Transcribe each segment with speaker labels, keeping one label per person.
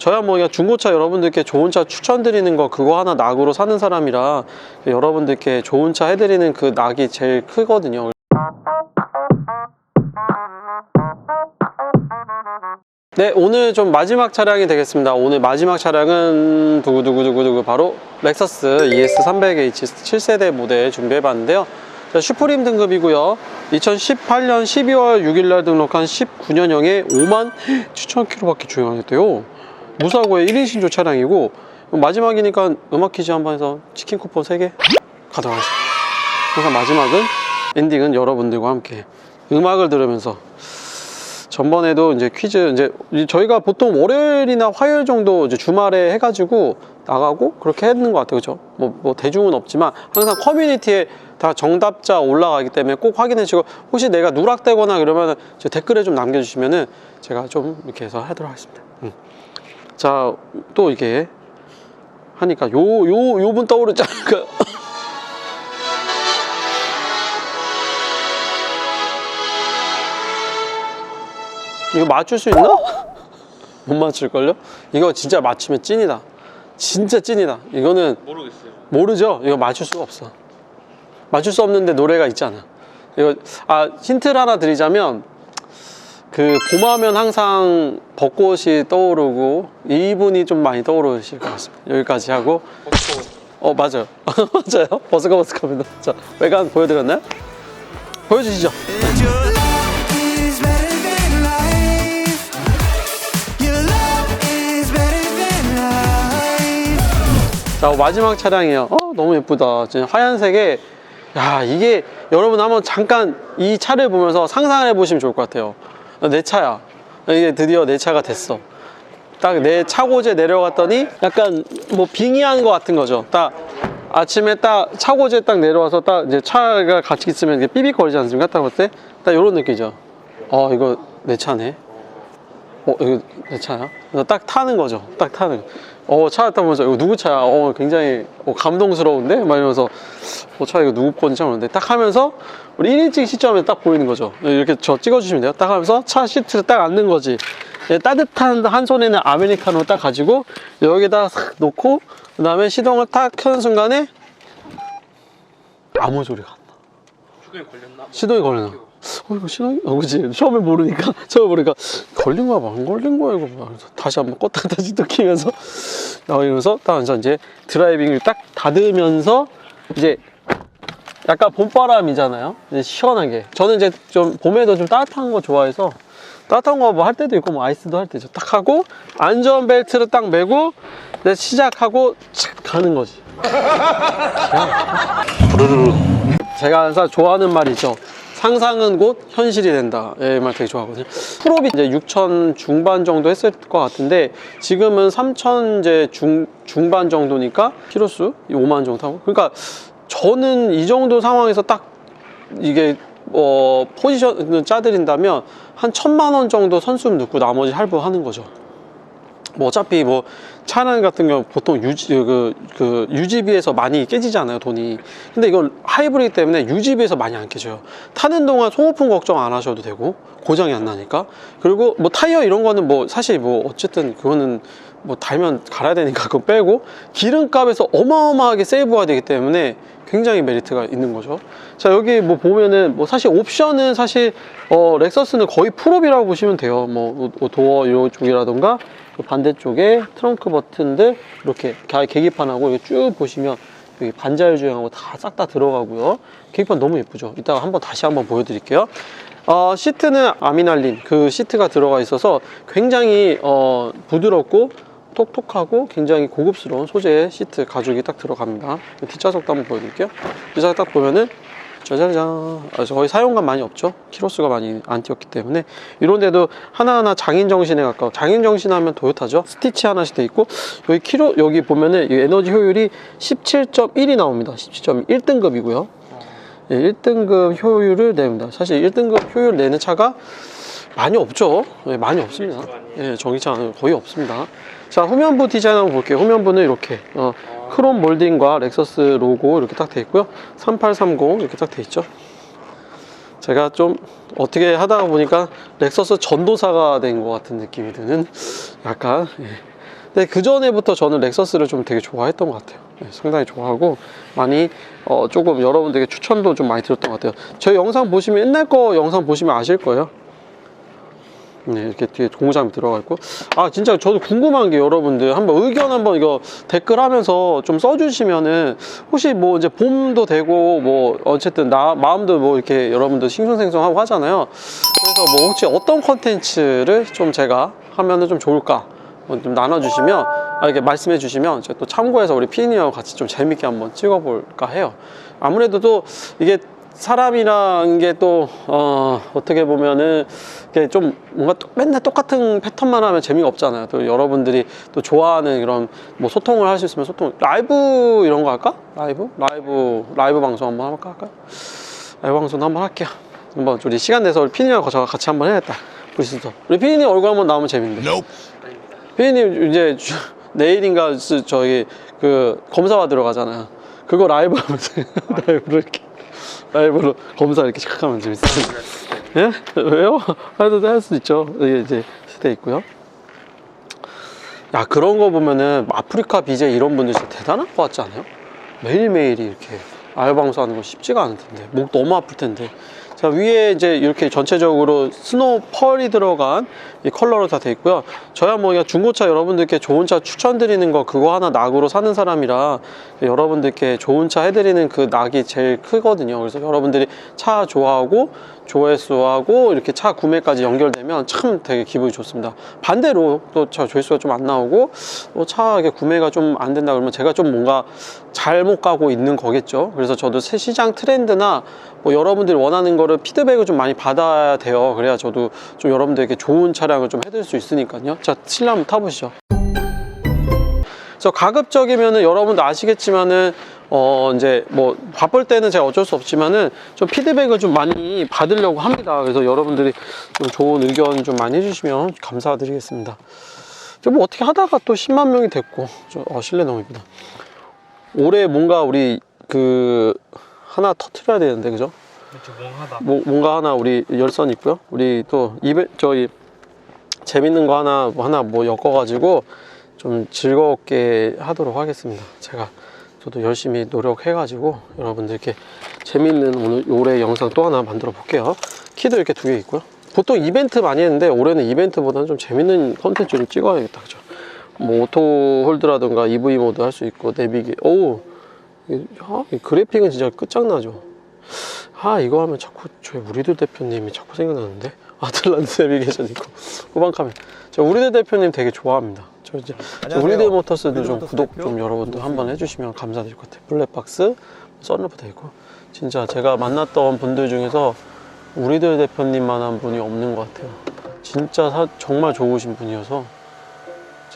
Speaker 1: 저야 뭐 그냥 중고차 여러분들께 좋은 차 추천드리는 거 그거 하나 낙으로 사는 사람이라 여러분들께 좋은 차 해드리는 그 낙이 제일 크거든요. 네, 오늘 좀 마지막 차량이 되겠습니다. 오늘 마지막 차량은 두구두구두구두구 바로 렉서스 ES300H 7세대 모델 준비해봤는데요. 자, 슈프림 등급이고요. 2018년 12월 6일날 등록한 19년형에 5만 7천 킬로밖에 주행 안 했대요. 무사고의 1인 신조 차량이고 마지막이니까 음악 퀴즈 한 번 해서 치킨 쿠폰 3개 가도록 하겠습니다. 그래서 마지막은 엔딩은 여러분들과 함께 음악을 들으면서 전번에도 이제 퀴즈 이제 저희가 보통 월요일이나 화요일 정도 주말에 해가지고 나가고 그렇게 했는 것 같아요, 그렇죠? 뭐, 뭐 대중은 없지만 항상 커뮤니티에 다 정답자 올라가기 때문에 꼭 확인해 주시고 혹시 내가 누락되거나 그러면 저 댓글에 좀 남겨주시면은 제가 좀 이렇게 해서 하도록 하겠습니다. 음. 자, 또 이게 하니까 요 요 요 분 떠오르지 않을까요? 이거 맞출 수 있나? 못 맞출걸요? 이거 진짜 맞추면 찐이다. 진짜 찐이다. 이거는
Speaker 2: 모르겠어요.
Speaker 1: 모르죠? 이거 맞출 수가 없어. 맞출 수 없는데 노래가 있잖아. 이거, 아, 힌트를 하나 드리자면, 그, 봄하면 항상 벚꽃이 떠오르고, 이분이 좀 많이 떠오르실 것 같습니다. 여기까지 하고, 어, 맞아요. 맞아요. 버스커 버스커입니다. 자, 외관 보여드렸나요? 보여주시죠. 자 마지막 차량이에요 어 너무 예쁘다 진짜 하얀색에 야 이게 여러분 한번 잠깐 이 차를 보면서 상상을 해보시면 좋을 것 같아요 내 차야. 이게 드디어 내 차가 됐어. 딱 내 차고제 내려갔더니 약간 뭐 빙의한 것 같은 거죠. 딱 아침에 딱 차고제 딱 내려와서 딱 이제 차가 같이 있으면 이게 삐빅거리지 않습니까? 딱 봤을 때 딱 이런 느낌이죠. 어 이거 내 차네. 어, 이거 내 차야? 딱 타는 거죠. 딱 타는. 어, 차 타면서 이거 누구 차야? 어, 굉장히 어, 감동스러운데? 막 이러면서 어, 차 이거 누구 건지 잘 모르는데 딱 하면서 우리 1인칭 시점에 딱 보이는 거죠. 이렇게 저 찍어주시면 돼요. 딱 하면서 차 시트를 딱 앉는 거지. 예, 따뜻한 한 손에는 아메리카노 딱 가지고 여기다 싹 놓고 그 다음에 시동을 딱 켜는 순간에 아무 소리가 안 나.
Speaker 2: 휴대에 걸렸나?
Speaker 1: 시동이 걸리나? 어, 이거 시동이? 어, 그치. 처음에 모르니까, 처음에 모르니까, 걸린 거야, 안 걸린 거야, 이거. 막 다시 한번 껐다 다시 또 키면서, 나오면서, 딱 앉아, 이제 드라이빙을 딱 닫으면서, 이제, 약간 봄바람이잖아요. 이제 시원하게. 저는 이제 좀, 봄에도 좀 따뜻한 거 좋아해서, 따뜻한 거 뭐 할 때도 있고, 뭐 아이스도 할 때죠. 딱 하고, 안전벨트를 딱 매고, 이제 시작하고, 착 가는 거지. 제가 항상 좋아하는 말이죠. 상상은 곧 현실이 된다. 예, 이말 되게 좋아하거든요. 풀업이 이제 6천 중반 정도 했을 것 같은데 지금은 3천 이제 중, 중반 정도니까 키로수 5만 정도 타고. 그러니까 저는 이 정도 상황에서 딱 이게 어, 포지션을 짜드린다면 한 천만 원 정도 선수금 넣고 나머지 할부하는 거죠. 뭐 어차피 뭐 차량 같은 경우 보통 유지 그, 그 유지비에서 많이 깨지잖아요 돈이 근데 이건 하이브리드 때문에 유지비에서 많이 안 깨져요 타는 동안 소모품 걱정 안 하셔도 되고 고장이 안 나니까 그리고 뭐 타이어 이런 거는 뭐 사실 뭐 어쨌든 그거는 뭐 달면 갈아야 되니까 그거 빼고 기름값에서 어마어마하게 세이브가 되기 때문에 굉장히 메리트가 있는 거죠. 자 여기 뭐 보면은 뭐 사실 옵션은 사실 어 렉서스는 거의 풀업이라고 보시면 돼요. 뭐 도어 이쪽이라던가 그 반대쪽에 트렁크 버튼들 이렇게 가- 계기판하고 이거 쭉 보시면 여기 반자율 주행하고 다 싹 다 들어가고요. 계기판 너무 예쁘죠. 이따가 한번 다시 한번 보여드릴게요. 어, 시트는 아미날린 그 시트가 들어가 있어서 굉장히 어, 부드럽고 톡톡하고 굉장히 고급스러운 소재의 시트 가죽이 딱 들어갑니다. 뒷좌석도 한번 보여드릴게요. 뒷좌석 딱 보면은 짜자잔. 아, 저 거의 사용감 많이 없죠? 키로수가 많이 안 뛰었기 때문에. 이런데도 하나하나 장인 정신에 가까워 장인 정신 하면 도요타죠? 스티치 하나씩 돼 있고 여기 키로 여기 보면은 이 에너지 효율이 17.1이 나옵니다. 17.1 1등급이고요. 예, 1등급 효율을 냅니다. 사실 1등급 효율 내는 차가 많이 없죠? 예, 많이 없습니다. 예, 전기차는 거의 없습니다. 자 후면부 디자인 한번 볼게요. 후면부는 이렇게 어, 크롬 몰딩과 렉서스 로고 이렇게 딱 돼 있고요 3830 이렇게 딱 돼 있죠 제가 좀 어떻게 하다가 보니까 렉서스 전도사가 된 것 같은 느낌이 드는 약간 예. 근데 그 전에부터 저는 렉서스를 좀 되게 좋아했던 것 같아요. 네, 상당히 좋아하고 많이 어, 조금 여러분들에게 추천도 좀 많이 드렸던 것 같아요. 저희 영상 보시면 옛날 거 영상 보시면 아실 거예요. 네, 이렇게 뒤에 공구장비 들어가 있고. 아, 진짜 저도 궁금한 게 여러분들 한번 의견 한번 이거 댓글 하면서 좀 써주시면은 혹시 뭐 이제 봄도 되고 뭐 어쨌든 나, 마음도 뭐 이렇게 여러분들 싱숭생숭하고 하잖아요. 그래서 뭐 혹시 어떤 컨텐츠를 좀 제가 하면은 좀 좋을까? 뭐좀 나눠주시면, 아, 이렇게 말씀해 주시면 제가 또 참고해서 우리 피디님하고 같이 좀 재밌게 한번 찍어볼까 해요. 아무래도 또 이게 사람이란 게 또, 어, 어떻게 보면은, 좀 뭔가 또 맨날 똑같은 패턴만 하면 재미가 없잖아요. 또 여러분들이 또 좋아하는 이런 뭐 소통을 할 수 있으면 소통, 라이브 이런 거 할까? 라이브? 라이브, 라이브 방송 한번 할까? 할까요? 라이브 방송 한번 할게요. 한번 우리 시간 내서 우리 피디님하고 저랑 같이 한번 해야겠다. 보시죠. 우리 피디님 얼굴 한번 나오면 재밌는데. 피디님 이제 주- 내일인가 스- 저기 그 검사 받으러 가잖아요. 그거 라이브 하면서 라이브로 이렇게 라이브로 검사 이렇게 착 하면 재밌어요. 예? 왜요? 해도 할수 있죠. 이게 이제 시대 있고요. 야 그런 거 보면은 아프리카 BJ 이런 분들 진짜 대단한 것 같지 않아요? 매일매일이 이렇게 알방수 하는 거 쉽지가 않을 텐데 목 너무 아플 텐데 자 위에 이제 이렇게 전체적으로 스노우 펄이 들어간 이 컬러로 다 돼 있고요. 저야 뭐 그냥 중고차 여러분들께 좋은 차 추천드리는 거 그거 하나 낙으로 사는 사람이라 여러분들께 좋은 차 해드리는 그 낙이 제일 크거든요. 그래서 여러분들이 차 좋아하고 조회수하고 이렇게 차 구매까지 연결되면 참 되게 기분이 좋습니다. 반대로 또 차 조회수가 좀 안 나오고 뭐차 이렇게 구매가 좀 안 된다 그러면 제가 좀 뭔가 잘못 가고 있는 거겠죠. 그래서 저도 새 시장 트렌드나 뭐 여러분들이 원하는 거를 피드백을 좀 많이 받아야 돼요 그래야 저도 좀 여러분들에게 좋은 차량을 좀 해드릴 수 있으니까요 자 실내 한번 타보시죠 그래서 가급적이면은 여러분도 아시겠지만은 어 이제 뭐 바쁠 때는 제가 어쩔 수 없지만은 좀 피드백을 좀 많이 받으려고 합니다. 그래서 여러분들이 좀 좋은 의견 좀 많이 해주시면 감사드리겠습니다. 좀뭐 어떻게 하다가 또 10만 명이 됐고, 저, 어, 실내 너무 이쁘다. 올해 뭔가 우리 그 하나 터트려야 되는데 그죠?
Speaker 2: 조용하다.
Speaker 1: 뭐, 뭔가 하나 우리 열선 있고요. 우리 또 이벤 저희 재밌는 거 하나 뭐 하나 뭐 엮어가지고 좀 즐겁게 하도록 하겠습니다. 제가 저도 열심히 노력해가지고 여러분들께 재밌는 오늘 올해 영상 또 하나 만들어 볼게요. 키도 이렇게 두 개 있고요. 보통 이벤트 많이 했는데 올해는 이벤트보다는 좀 재밌는 컨텐츠를 찍어야겠다, 그죠? 뭐 오토 홀드라든가 EV 모드 할 수 있고 내비게. 오, 이- 아, 이 그래픽은 진짜 끝장나죠. 아 이거 하면 자꾸 저희 우리들 대표님이 자꾸 생각나는데? 아틀란트 내비게이션 있고. 후방 카메라 저 우리들 대표님 되게 좋아합니다. 저 이제 저. 우리들 모터스도 좀
Speaker 2: 모터스
Speaker 1: 구독
Speaker 2: 대표.
Speaker 1: 좀 여러분들 한번 해주시면 감사드릴 것 같아요. 블랙박스 썬루프 돼 있고. 진짜 제가 만났던 분들 중에서 우리들 대표님만한 분이 없는 것 같아요. 진짜 사- 정말 좋으신 분이어서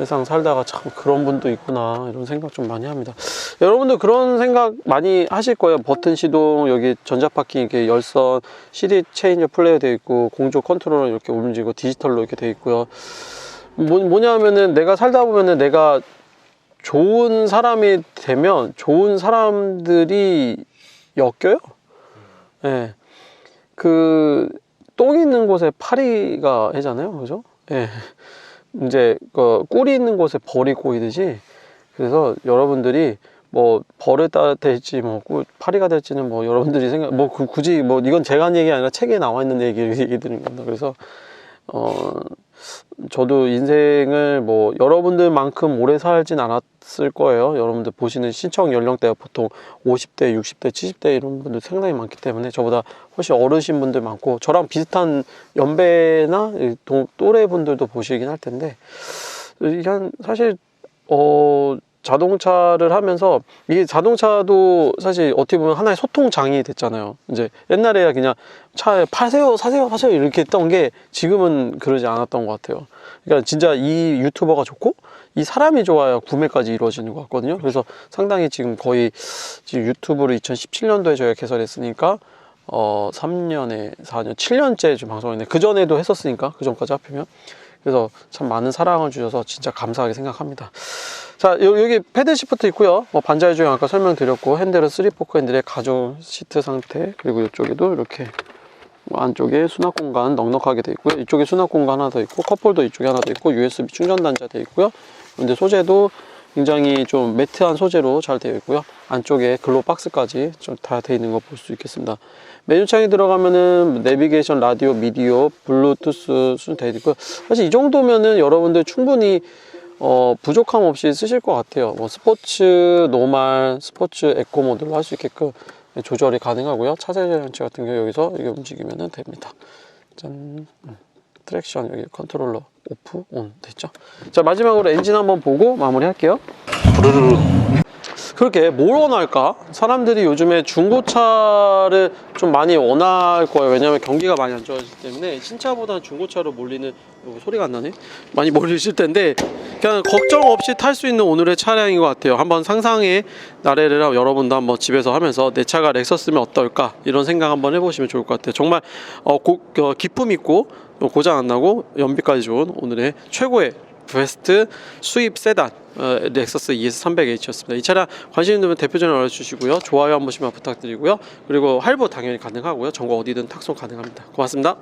Speaker 1: 세상 살다가 참 그런 분도 있구나 이런 생각 좀 많이 합니다. 여러분들 그런 생각 많이 하실 거예요. 버튼 시동 여기 전자파킹 이렇게 열선 CD 체인저 플레이어 되어 있고 공조 컨트롤러 이렇게 움직이고 디지털로 이렇게 되어 있고요. 뭐, 뭐냐면은 내가 살다 보면은 내가 좋은 사람이 되면 좋은 사람들이 엮여요. 예. 네. 그, 똥 있는 곳에 파리가 해잖아요. 그죠? 예. 이제 그 꿀이 있는 곳에 벌이 꼬이듯이 그래서 여러분들이 뭐따 될지 뭐 꿀, 파리가 될지는 뭐 여러분들이 생각 뭐 그- 굳이 뭐 이건 제가 한 얘기 아니라 책에 나와 있는 얘기를 얘기 드리는 겁니다. 그래서 어 저도 인생을 뭐 여러분들만큼 오래 살진 않았을 거예요. 여러분들 보시는 신청 연령대가 보통 50대, 60대, 70대 이런 분들 상당히 많기 때문에 저보다 훨씬 어르신 분들 많고 저랑 비슷한 연배나 또래 분들도 보시긴 할 텐데 사실 어 자동차를 하면서 이게 자동차도 사실 어떻게 보면 하나의 소통장이 됐잖아요. 이제 옛날에야 그냥 차에 파세요, 사세요, 사세요 이렇게 했던 게 지금은 그러지 않았던 것 같아요. 그러니까 진짜 이 유튜버가 좋고 이 사람이 좋아야 구매까지 이루어지는 것 같거든요. 그래서 상당히 지금 거의 지금 유튜브를 2017년도에 저희가 개설했으니까 어 3년에 4년, 7년째 지금 방송했는데 그 전에도 했었으니까 그 전까지 합히면 그래서 참 많은 사랑을 주셔서 진짜 감사하게 생각합니다. 자, 요- 여기 패드 시프트 있고요. 뭐 반자의 조형 아까 설명드렸고 핸들은 3포크 핸들의 가죽 시트 상태 그리고 이쪽에도 이렇게 뭐 안쪽에 수납 공간 넉넉하게 돼 있고요. 이쪽에 수납 공간 하나 더 있고 컵홀더 이쪽에 하나 더 있고 USB 충전 단자 돼 있고요. 근데 소재도 굉장히 좀 매트한 소재로 잘 되어 있고요. 안쪽에 글로 박스까지 좀 다 되어 있는 거 볼 수 있겠습니다. 메뉴창에 들어가면은 내비게이션, 라디오, 미디어, 블루투스 순되어 있고요. 사실 이 정도면은 여러분들 충분히 어, 부족함 없이 쓰실 것 같아요. 뭐 스포츠, 노말, 스포츠, 에코 모드로 할 수 있게끔 조절이 가능하고요. 차세 장치 같은 경우 여기서 이게 움직이면 됩니다. 짠. 음. 트랙션 여기 컨트롤러 오프 온 됐죠. 자 마지막으로 엔진 한번 보고 마무리 할게요.
Speaker 2: 부르르르
Speaker 1: 그렇게 뭘 원할까? 사람들이 요즘에 중고차를 좀 많이 원할 거예요. 왜냐하면 경기가 많이 안 좋아지기 때문에 신차보다는 중고차로 몰리는 어, 소리가 안 나네. 많이 몰리실 텐데 그냥 걱정 없이 탈 수 있는 오늘의 차량인 것 같아요. 한번 상상의 나래를 여러분도 한번 집에서 하면서 내 차가 렉서스면 어떨까 이런 생각 한번 해보시면 좋을 것 같아요. 정말 어, 고, 어, 기품 있고 어, 고장 안 나고 연비까지 좋은 오늘의 최고의 베스트 수입 세단 어, 렉서스 ES 300H였습니다. 이 차량 관심 있는 분 대표 전화 알려주시고요. 좋아요 한 번씩만 부탁드리고요. 그리고 할부 당연히 가능하고요. 전국 어디든 탁송 가능합니다. 고맙습니다.